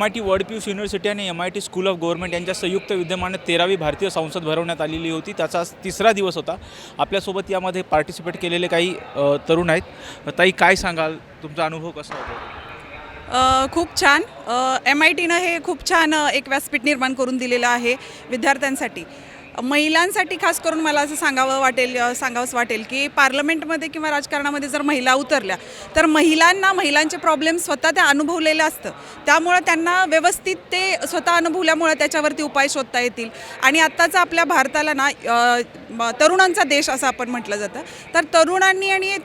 M I T World Peace University आणि M I T School of Government यांच्या संयुक्त विद्यमाने तेरावी भारतीय संसद भरवण्यात आलेली होती. त्याचा तिसरा दिवस होता. आपल्यासोबत यामध्ये पार्टिसिपेट केलेले काही तरुण आहेत. ताई काय सांगाल? तुमचा अनुभव कसा होता? खूप छान. एम आय टीनं हे खूप छान एक व्यासपीठ निर्माण करून दिलेलं आहे विद्यार्थ्यांसाठी. महिलांसाठी खास करून मला असं सांगावं वाटेल सांगावंच वाटेल की पार्लमेंटमध्ये किंवा राजकारणामध्ये जर महिला उतरल्या तर महिलांना महिलांचे प्रॉब्लेम स्वतः त्या अनुभवलेलं असतं. त्यामुळं त्यांना व्यवस्थित ते स्वतः अनुभवल्यामुळं त्याच्यावरती उपाय शोधता येतील. आणि आत्ताचं आपल्या भारताला ना तरुणांचा देश असं आपण म्हटलं जातं. तर तरुणांनी आणि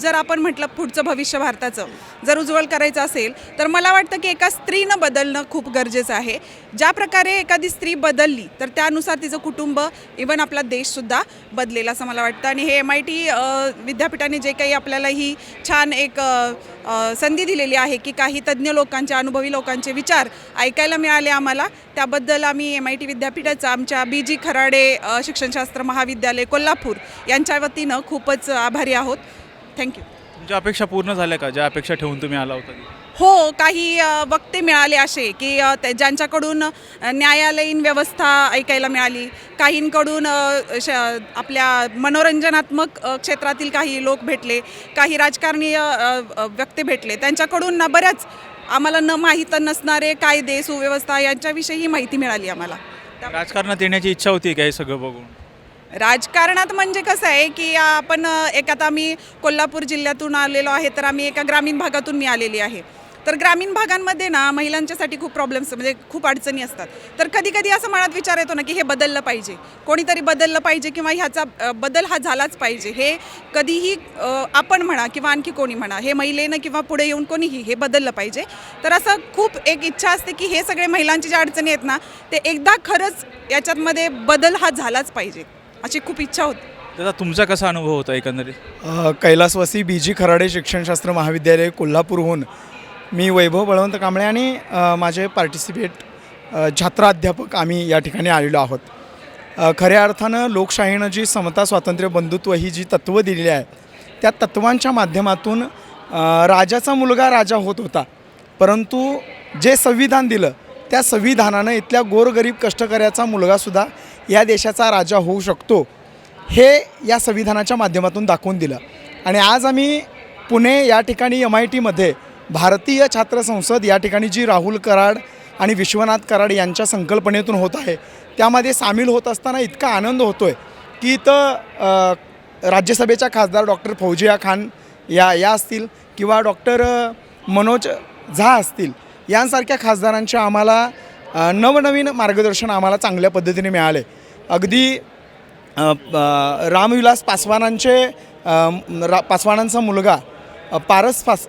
जर आपण म्हटलं पुढचं भविष्य भारताचं जर उज्ज्वल करायचं असेल तर मला वाटतं की एका स्त्रीनं बदलणं खूप गरजेचं आहे. ज्या प्रकारे एखादी स्त्री बदलली तर त्यानुसार तिचं कुटुंब इवन आपला देशसुद्धा बदलेल असं मला वाटतं. आणि हे एम आय टी विद्यापीठाने जे काही आपल्याला ही छान एक संधी दिलेली आहे की काही तज्ज्ञ लोकांचे अनुभवी लोकांचे विचार ऐकायला मिळाले आम्हाला. त्याबद्दल आम्ही एम आय टी विद्यापीठाचं आमच्या बी जी खराडे शिक्षणशास्त्र महाविद्यालय कोल्हापूर यांच्या वतीनं खूपच आभारी आहोत. थँक्यू तुमच्या अपेक्षा पूर्ण झाल्या का? ज्या अपेक्षा ठेवून तुम्ही आला होता? हो काही वक्ते मिळाले असे की ज्यांच्याकडून न्यायालयीन व्यवस्था ऐकायला मिळाली काहींकडून श आपल्या मनोरंजनात्मक क्षेत्रातील काही लोक भेटले काही राजकारणी अ, अ, व्यक्ती भेटले. त्यांच्याकडून ना बऱ्याच आम्हाला न माहीत नसणारे कायदे सुव्यवस्था यांच्याविषयी माहिती मिळाली आम्हाला. राजकारणात येण्याची इच्छा होती का हे सगळं बघून? राजकारणात म्हणजे कसं आहे की आपण एक आता आम्ही कोल्हापूर जिल्ह्यातून आलेलो आहे तर आम्ही एका ग्रामीण भागातून मी आलेली आहे. तर ग्रामीण भागांमध्ये ना महिलांच्यासाठी खूप प्रॉब्लेम्स म्हणजे खूप अडचणी असतात. तर कधी कधी असं मनात विचार येतो ना की हे बदललं पाहिजे. कोणीतरी बदललं पाहिजे किंवा ह्याचा बदल हा झालाच पाहिजे. हे कधीही आपण म्हणा किंवा आणखी कोणी म्हणा हे महिलेनं किंवा पुढे येऊन कोणीही हे बदललं पाहिजे. तर असं खूप एक इच्छा असते की हे सगळे महिलांची ज्या अडचणी आहेत ना ते एकदा खरंच याच्यातमध्ये बदल हा झालाच पाहिजे. अशी खूप इच्छा होती. दादा तुमचा कसा अनुभव होता एकंदरीत? कैलासवासी बी. जी. खराडे शिक्षणशास्त्र महाविद्यालय कोल्हापूरहून. मी वैभव बळवंत कांबळे आणि माझे पार्टिसिपेट अ, छात्राध्यापक आम्ही या ठिकाणी आलेलो आहोत. खऱ्या अर्थानं लोकशाहीनं जी समता स्वातंत्र्य बंधुत्व ही जी तत्त्वं दिलेली आहेत त्या तत्त्वांच्या माध्यमातून राजाचा मुलगा राजा होत होता. परंतु जे संविधान दिलं त्या संविधानानं इथल्या गोरगरीब कष्टकऱ्याचा मुलगासुद्धा या देशाचा राजा होऊ शकतो हे या संविधानाच्या माध्यमातून दाखवून दिलं. आणि आज आम्ही पुणे या ठिकाणी एम आय टीमध्ये भारतीय छात्र संसद या ठिकाणी जी राहुल कराड आणि विश्वनाथ कराड यांच्या संकल्पनेतून होत आहे त्यामध्ये सामील होत असताना इतका आनंद होतो आहे की इथं राज्यसभेच्या खासदार डॉक्टर फौजिया खान या या असतील किंवा डॉक्टर मनोज झा असतील यांसारख्या खासदारांच्या आम्हाला नवनवीन मार्गदर्शन आम्हाला चांगल्या पद्धतीने मिळाले. अगदी रामविलास पासवानांचे रा पासवानांचा मुलगा पारस पास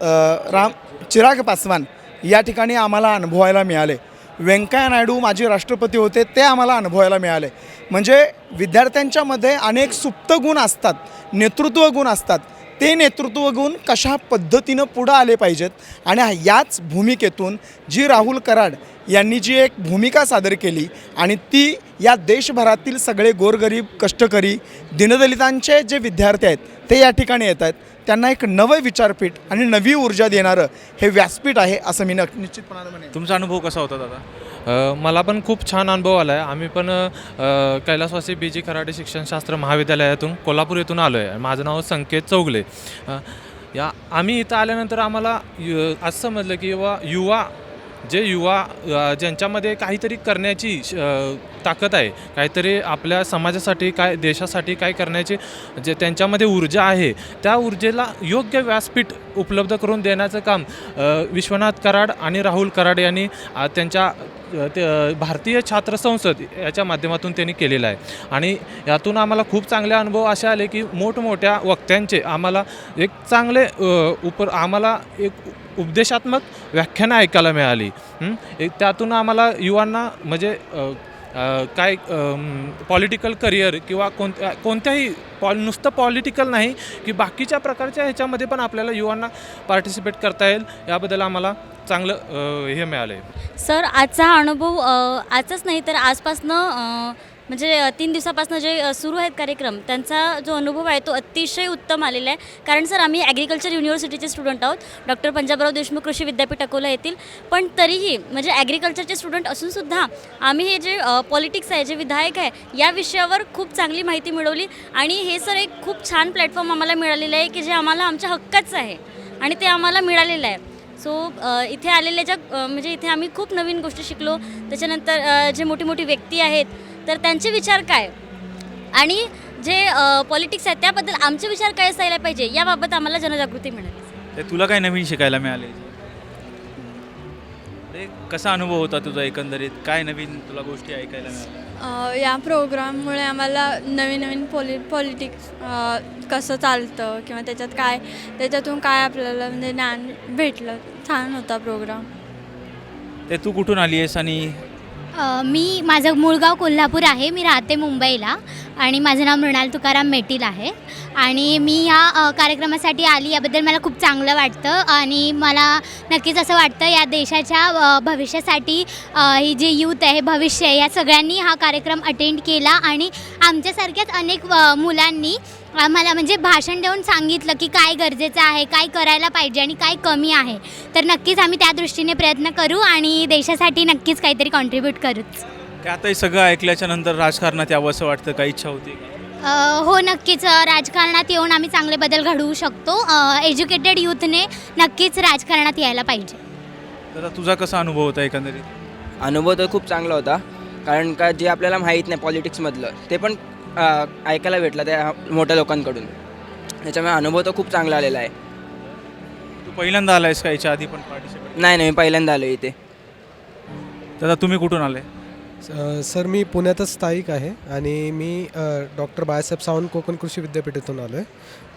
राम चिराग पासवान या ठिकाणी आम्हाला अनुभवायला मिळाले. व्यंकय्या नायडू माजी राष्ट्रपती होते ते आम्हाला अनुभवायला मिळाले. म्हणजे विद्यार्थ्यांच्यामध्ये अनेक सुप्त गुण असतात नेतृत्व गुण असतात. ते नेतृत्व गुण कशा पद्धतीनं पुढं आले पाहिजेत? आणि याच भूमिकेतून जी राहुल कराड यांनी जी एक भूमिका सादर केली आणि ती या देशभरातील सगळे गोरगरीब कष्टकरी दिनदलितांचे जे विद्यार्थी आहेत ते या ठिकाणी येत आहेत. त्यांना एक नवं विचारपीठ आणि नवी ऊर्जा देणारं हे व्यासपीठ आहे असं मी निश्चितपणानं म्हणेन. तुमचा अनुभव कसा होता दादा? मला पण खूप छान अनुभव आला आहे आम्ही पण कैलासवासी बी जी खराडे शिक्षणशास्त्र महाविद्यालयातून कोल्हापूर येथून आलो आहे माझं नाव संकेत चौगले. या आम्ही इथं आल्यानंतर आम्हाला यु- असं समजलं की युवा युवा जे युवा ज्यांच्यामध्ये काहीतरी करण्याची श- ताकद आहे काहीतरी आपल्या समाजासाठी काय देशासाठी काय करण्याची जे त्यांच्यामध्ये ऊर्जा आहे त्या ऊर्जेला योग्य व्यासपीठ उपलब्ध करून देण्याचं काम विश्वनाथ कराड आणि राहुल कराड यांनी त्यांच्या ते भारतीय छात्र संसद याच्या माध्यमातून त्यांनी केलेलं आहे. आणि यातून आम्हाला खूप चांगले अनुभव असे आले की मोठमोठ्या वक्त्यांचे आम्हाला एक चांगले उपर आम्हाला एक उपदेशात्मक व्याख्यानं ऐकायला मिळाली. त्यातून आम्हाला युवांना म्हणजे काय पॉलिटिकल करिअर किंवा कोणत्या कोणत्याही पॉ नुसतं पॉलिटिकल नाही की बाकीच्या प्रकारच्या ह्याच्यामध्ये पण आपल्याला युवांना पार्टिसिपेट करता येईल. याबद्दल आम्हाला चांगलं हे मिळालं आहे सर आजचा अनुभव आजच आजचाच नाही तर आजपासनं म्हणजे तीन दिवसापासून जे सुरू आहेत कार्यक्रम त्यांचा जो अनुभव आहे तो अतिशय उत्तम आलेला आहे. कारण सर आम्ही ॲग्रिकल्चर युनिव्हर्सिटीचे स्टुडंट आहोत. डॉक्टर पंजाबराव देशमुख कृषी विद्यापीठ अकोला येथील. पण तरीही म्हणजे ॲग्रिकल्चरचे स्टुडंट असूनसुद्धा आम्ही हे जे पॉलिटिक्स आहे जे विधायक आहे या विषयावर खूप चांगली माहिती मिळवली. आणि हे सर एक खूप छान प्लॅटफॉर्म आम्हाला मिळालेलं आहे की जे आम्हाला आमच्या हक्काचं आहे. आणि ते आम्हाला मिळालेलं आहे. सो इथे आलेल्या ज्या म्हणजे इथे आम्ही खूप नवीन गोष्टी शिकलो. त्याच्यानंतर जे मोठी मोठी व्यक्ती आहेत तर त्यांचे विचार काय? आणि जे पॉलिटिक्स आहेत त्याबद्दल आमचे विचार काय असायला पाहिजे? याबाबत आम्हाला जनजागृती मिळाली. ते तुला काय नवीन शिकायला मिळाले? ते कसा अनुभव होता तुझा एकंदरीत? काय नवीन तुला गोष्टी ऐकायला मिळाल्या? या प्रोग्राममुळे आम्हाला नवीन नवीन पॉलि पॉलिटिक्स कसं चालतं किंवा त्याच्यात काय त्याच्यातून काय आपल्याला म्हणजे ज्ञान भेटलं? छान होता प्रोग्राम. ते तू कुठून आली आहेस आणि मी माझं मूळ गाव कोल्हापूर आहे. मी राहते मुंबईला. आणि माझं नाव मृणाल तुकाराम मेटील आहे. आणि मी या कार्यक्रमासाठी आली याबद्दल मला खूप चांगलं वाटतं आणि मला नक्कीच असं वाटतं या देशाच्या भविष्यासाठी ही जी यूथ आहे भविष्य आहे या सगळ्यांनी हा कार्यक्रम अटेंड केला आणि आमच्यासारख्याच अनेक मुलांनी मला म्हणजे भाषण देऊन सांगितलं की काय गरजेचं आहे काय करायला पाहिजे आणि काय कमी आहे. तर नक्कीच आम्ही त्या दृष्टीने प्रयत्न करू आणि देशासाठी नक्कीच काहीतरी कॉन्ट्रीब्यूट करूच. काय आता हे सगळं ऐकल्याच्या नंतर राजकारणात यावं असं वाटतं? काही इच्छा होती का? अ, हो नक्कीच. अ, राजकारणात येऊन आम्ही चांगले बदल घडवू शकतो. एज्युकेटेड यूथने नक्कीच राजकारणात यायला पाहिजे. तर तुझा कसा अनुभव होता एकंदरीत? अनुभव तर खूप चांगला होता. कारण का जे आपल्याला माहीत नाही पॉलिटिक्समधलं ते पण अ, ऐकायला भेटलं त्या मोठ्या लोकांकडून. त्याच्यामुळे अनुभव तर खूप चांगला आलेला आहे. तू पहिल्यांदा आलायस का याच्या आधी पण पार्टिसिपेट नाही नाही मी पहिल्यांदा आलो इथे. दादा तुम्ही कुठून आले? सर मी पुण्यातच स्थायिक आहे आणि मी डॉक्टर बाळासाहेब सावंत कोकण कृषी विद्यापीठातून आलो आहे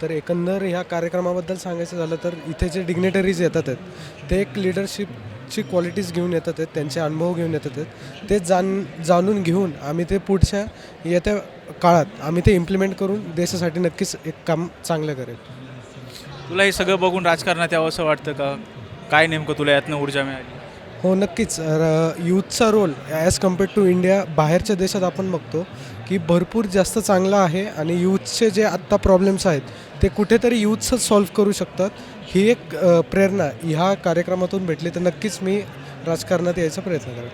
तर एकंदर ह्या कार्यक्रमाबद्दल सांगायचं झालं तर इथे जे डिग्नेटरीज येतात आहेत ते एक लिडरशिपची क्वालिटीज घेऊन येतात आहेत त्यांचे अनुभव घेऊन येतात आहेत. ते जाण जाणून घेऊन आम्ही ते पुढच्या येत्या काळात आम्ही ते इम्प्लिमेंट करून देशासाठी नक्कीच एक काम चांगलं करेल. तुला हे सगळं बघून राजकारणात यावं असं वाटतं का? काय नेमकं तुला यातनं ऊर्जा मिळाली? हो नक्कीच. र- यूथचा role as compared to India बाहेरच्या देशात आपण बघतो की भरपूर जास्त चांगला आहे आणि यूथचे जे आत्ता प्रॉब्लेम्स आहेत ते कुठेतरी यूथच सॉल्व्ह करू शकतात. ही एक प्रेरणा ह्या कार्यक्रमातून भेटली. तर नक्कीच मी राजकारणात यायचा प्रयत्न करेन.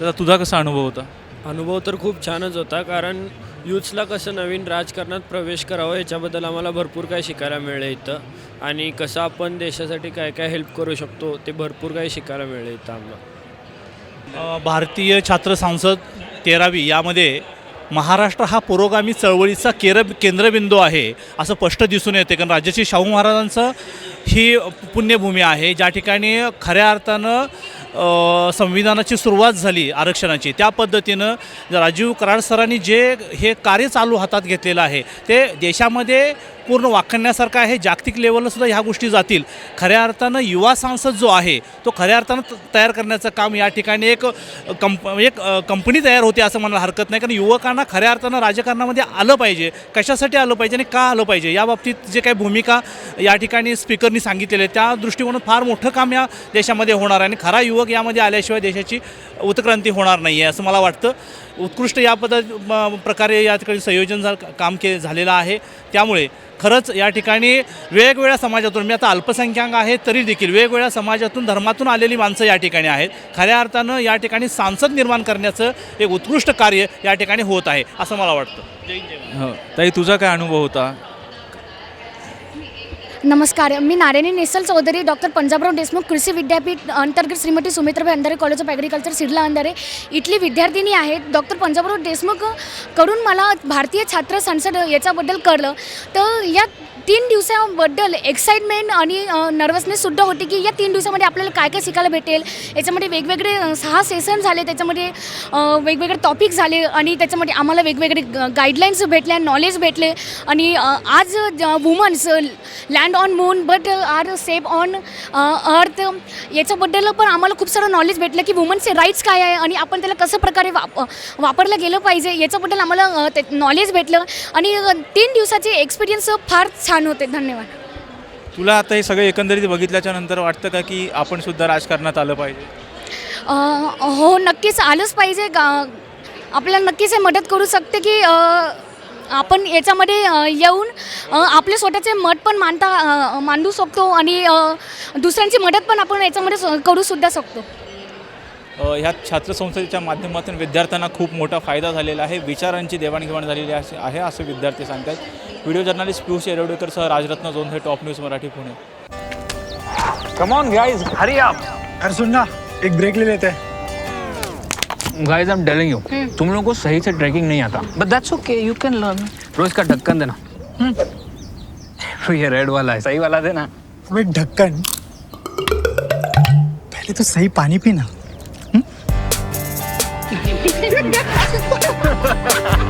दादा तुझा कसा अनुभव होता? अनुभव तर खूप छानच होता. कारण यूथला कसं नवीन राजकारणात प्रवेश करावं याच्याबद्दल आम्हाला भरपूर काय शिकायला मिळलं इथं. आणि कसं आपण देशासाठी काय काय हेल्प करू शकतो ते भरपूर काही शिकायला मिळलं इथं आम्हाला. भारतीय छात्र संसद तेरावी यामध्ये महाराष्ट्र हा पुरोगामी चळवळीचा केर केंद्रबिंदू आहे असं स्पष्ट दिसून येते. कारण राज्याची शाहू महाराजांचं ही पुण्यभूमी आहे. ज्या ठिकाणी खऱ्या अर्थानं संविधानाची सुरुवात झाली आरक्षणाची. त्या पद्धतीनं राजीव कराड सरांनी जे हे कार्य चालू हातात घेतलेलं आहे ते देशामध्ये पूर्ण वाखण्यासारखं आहे. जागतिक लेवलला सुद्धा ह्या गोष्टी जातील. खऱ्या अर्थानं युवा सांसद जो आहे तो खऱ्या अर्थानं तयार करण्याचं काम या ठिकाणी एक कंप एक कंपनी तयार होते असं म्हणायला हरकत नाही. कारण युवकांना खऱ्या अर्थानं राजकारणामध्ये आलं पाहिजे. कशासाठी आलं पाहिजे आणि का आलं पाहिजे? या बाबतीत जे काही भूमिका या ठिकाणी स्पीकरनी सांगितलेले आहे त्या दृष्टिकोनात फार मोठं काम या देशामध्ये होणार आहे. आणि खरा युवक यामध्ये आल्याशिवाय देशाची उत्क्रांती होणार नाही आहे असं मला वाटतं. उत्कृष्ट या पद्धत प्रकारे या ठिकाणी संयोजन झा काम के झालेलं आहे. त्यामुळे खरंच या ठिकाणी वेगवेगळ्या समाजातून मी आता अल्पसंख्याक आहे तरी देखील वेगवेगळ्या समाजातून धर्मातून आलेली माणसं या ठिकाणी आहेत. खऱ्या अर्थानं या ठिकाणी सांसद निर्माण करण्याचं एक उत्कृष्ट कार्य या ठिकाणी होत आहे असं मला वाटतं. हो ताई तुझा काय अनुभव होता? नमस्कार मी नारायणी नेसल चौधरी डॉक्टर पंजाबराव देशमुख कृषी विद्यापीठ अंतर्गत Shrimati Sumitrabai Andhare college of agriculture सिडला Andhare. इथली विद्यार्थिनी आहेत डॉक्टर पंजाबराव देशमुख. कडून मला भारतीय छात्र संसद याच्याबद्दल कळलं. तर या तीन दिवसाबद्दल एक्साइटमेंट आणि नर्वसनेससुद्धा होती की या तीन दिवसामध्ये आपल्याला काय काय शिकायला भेटेल? याच्यामध्ये वेगवेगळे सहा सेशन झाले त्याच्यामध्ये वेगवेगळे टॉपिक झाले आणि त्याच्यामध्ये आम्हाला वेगवेगळे गाईडलाईन्स भेटल्या नॉलेज भेटले आणि आज women's land on moon but are safe on earth याच्याबद्दल पण आम्हाला खूप सारं नॉलेज भेटलं की वुमन्सचे राईट्स काय आहे आणि आपण त्याला कसं प्रकारे वाप वापरलं गेलं पाहिजे? याच्याबद्दल आम्हाला नॉलेज भेटलं आणि तीन दिवसाचे एक्सपिरियन्स फार छान होते धन्यवाद. तुला आता हे सगळं एकंदरीत बघितल्याच्या नंतर वाटतं का की आपण सुद्धा राजकारणात आलं पाहिजे? अ, हो नक्कीच आलंच पाहिजे. गा आपल्याला नक्कीच हे मदत करू शकते की अ, आपण याच्यामध्ये अ, येऊन अ, आपले स्वतःचे मत पण मांडता अ, मांडू शकतो आणि अ, दुसऱ्यांची मदत पण आपण याच्यामध्ये स- करू सुद्धा शकतो. अ, ह्या छात्र संसदेच्या माध्यमातून विद्यार्थ्यांना खूप मोठा फायदा झालेला आहे. विचारांची देवाणघेवाण झालेली असे- आहे असे विद्यार्थी सांगतात. Video journalist Piyush येरवडेकरसह Rajratna Jondhe Top News Marathi Pune. Come on guys hurry आप अरे सुन ना एक ब्रेक ले लेते. हैं guys I am telling you तुम लोगों को सही से ट्रैकिंग नहीं आता. But that's okay you can learn रोज का ढक्कन देना. हम्म। तो ये रेड वाला है. सही वाला देना. अबे ढक्कन. पहले तो सही पानी पीना.